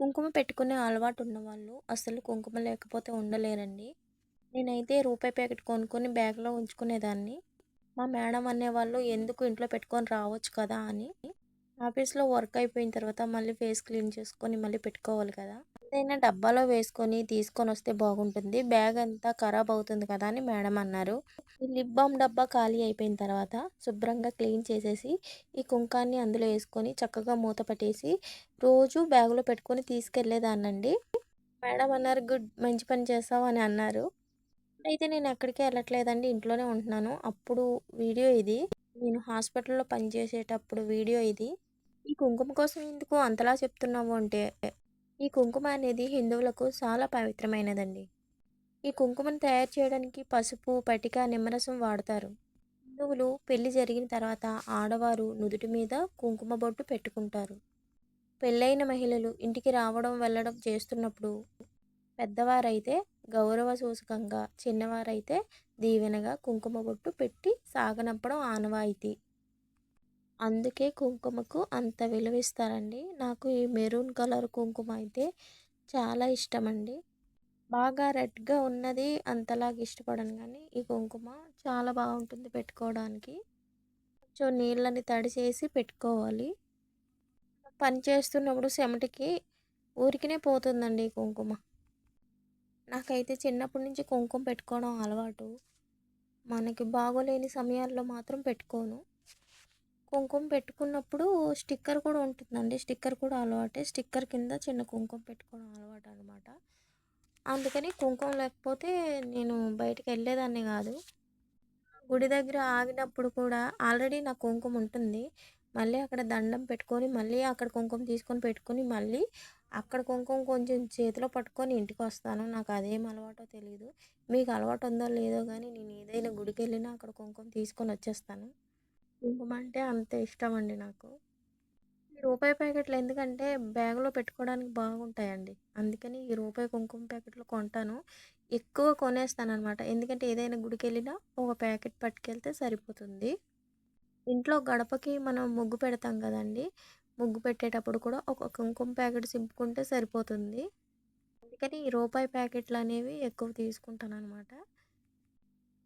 కుంకుమ పెట్టుకునే అలవాటు ఉన్నవాళ్ళు అసలు కుంకుమ లేకపోతే ఉండలేరండి. నేనైతే రూపాయి ప్యాకెట్ కొనుక్కొని బ్యాగ్‌లో ఉంచుకునేదాన్ని. మా మేడం అనేవాళ్ళు ఎందుకు ఇంట్లో పెట్టుకొని రావచ్చు కదా అని. ఆఫీస్‌లో వర్క్ అయిపోయిన తర్వాత మళ్ళీ ఫేస్ క్లీన్ చేసుకొని మళ్ళీ పెట్టుకోవాలి కదా! ఏదైనా డబ్బాలో వేసుకొని తీసుకొని వస్తే బాగుంటుంది. బ్యాగ్ అంతా ఖరాబ్ అవుతుంది కదా అని మేడం అన్నారు. ఈ లిప్ బామ్ డబ్బా ఖాళీ అయిపోయిన తర్వాత శుభ్రంగా క్లీన్ చేసేసి ఈ కుంకాన్ని అందులో వేసుకొని చక్కగా మూత పట్టేసి రోజు బ్యాగ్‌లో పెట్టుకొని తీసుకెళ్ళేదాన్నండి. మేడం అన్నారు గుడ్ మంచి పని చేస్తావు అని అన్నారు. అయితే నేను ఎక్కడికి వెళ్ళట్లేదండి ఇంట్లోనే ఉంటున్నాను. అప్పుడు వీడియో ఇది. నేను హాస్పిటల్‌లో పనిచేసేటప్పుడు వీడియో ఇది. ఈ కుంకుమ కోసం ఎందుకు అంతలా చెప్తున్నావు అంటే ఈ కుంకుమ అనేది హిందువులకు చాలా పవిత్రమైనదండి. ఈ కుంకుమను తయారు చేయడానికి పసుపు, పటిక, నిమ్మరసం వాడతారు. హిందువులు పెళ్ళి జరిగిన తర్వాత ఆడవారు నుదుటి మీద కుంకుమ బొట్టు పెట్టుకుంటారు. పెళ్ళైన మహిళలు ఇంటికి రావడం, వెళ్ళడం చేస్తున్నప్పుడు పెద్దవారైతే గౌరవ సూచకంగా, చిన్నవారైతే దీవెనగా కుంకుమ బొట్టు పెట్టి సాగనంపడం ఆనవాయితీ. అందుకే కుంకుమకు అంత విలువిస్తారండి. నాకు ఈ మెరూన్ కలర్ కుంకుమ అయితే చాలా ఇష్టమండి. బాగా రెడ్‌గా ఉన్నది అంతలాగా ఇష్టపడను కానీ ఈ కుంకుమ చాలా బాగుంటుంది పెట్టుకోవడానికి. కొంచెం నీళ్ళని తడిచేసి పెట్టుకోవాలి. పని చేస్తున్నప్పుడు సెమటికి ఊరికినే పోతుందండి ఈ కుంకుమ. నాకైతే చిన్నప్పటి నుంచి కుంకుమ పెట్టుకోవడం అలవాటు. మనకి బాగోలేని సమయాల్లో మాత్రం పెట్టుకోను. కుంకుమ పెట్టుకున్నప్పుడు స్టిక్కర్ కూడా ఉంటుందండి. స్టిక్కర్ కూడా అలవాటే. స్టిక్కర్ కింద చిన్న కుంకుమ పెట్టుకోవడం అలవాటు అనమాట అందుకని కుంకుమ లేకపోతే నేను బయటికెళ్ళేదాన్ని కాదు. గుడి దగ్గర ఆగినప్పుడు కూడా ఆల్రెడీ నాకు కుంకుమ ఉంటుంది. మళ్ళీ అక్కడ దండం పెట్టుకొని, మళ్ళీ అక్కడ కుంకుమ తీసుకొని పెట్టుకొని, మళ్ళీ అక్కడ కుంకుమ కొంచెం చేతిలో పట్టుకొని ఇంటికి వస్తాను నాకు అదేం అలవాటో తెలియదు మీకు అలవాటు ఉందో లేదో కానీ నేను ఏదైనా గుడికెళ్ళినా అక్కడ కుంకుమ తీసుకొని వచ్చేస్తాను. కుంకుమ అంటే అంత అండి నాకు. ఈ రూపాయి ప్యాకెట్లు ఎందుకంటే బ్యాగ్‌లో పెట్టుకోవడానికి బాగుంటాయండి. అందుకని ఈ రూపాయి కుంకుమ ప్యాకెట్లు కొంటాను. ఎక్కువ కొనేస్తాను అనమాట ఎందుకంటే ఏదైనా గుడికెళ్ళినా ఒక ప్యాకెట్ పట్టుకెళ్తే సరిపోతుంది. ఇంట్లో గడపకి మనం ముగ్గు పెడతాం కదండీ! ముగ్గు పెట్టేటప్పుడు కూడా ఒక కుంకుమ ప్యాకెట్ సింపుకుంటే సరిపోతుంది. అందుకని ఈ రూపాయి ప్యాకెట్లు అనేవి ఎక్కువ తీసుకుంటాను అనమాట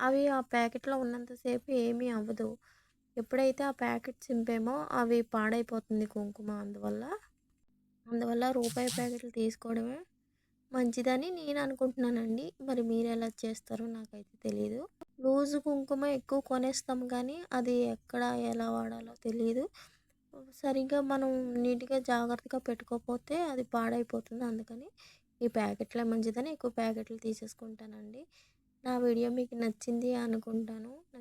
అవి ఆ ప్యాకెట్‌లో ఉన్నంతసేపు ఏమీ అవ్వదు. ఎప్పుడైతే ఆ ప్యాకెట్ చింపేమో అవి పాడైపోతుంది కుంకుమ అందువల్ల. అందువల్ల రూపాయి ప్యాకెట్లు తీసుకోవడమే మంచిదని నేను అనుకుంటున్నానండి. మరి మీరు ఎలా చేస్తారో నాకైతే తెలియదు లూజు కుంకుమ ఎక్కువ కొనేస్తాం కానీ అది ఎక్కడ ఎలా వాడాలో తెలియదు సరిగ్గా మనం నీట్‌గా జాగ్రత్తగా పెట్టుకోకపోతే అది పాడైపోతుంది. అందుకని ఈ ప్యాకెట్లే మంచిదని ఎక్కువ ప్యాకెట్లు తీసేసుకుంటానండి. నా వీడియో మీకు నచ్చింది అనుకుంటాను.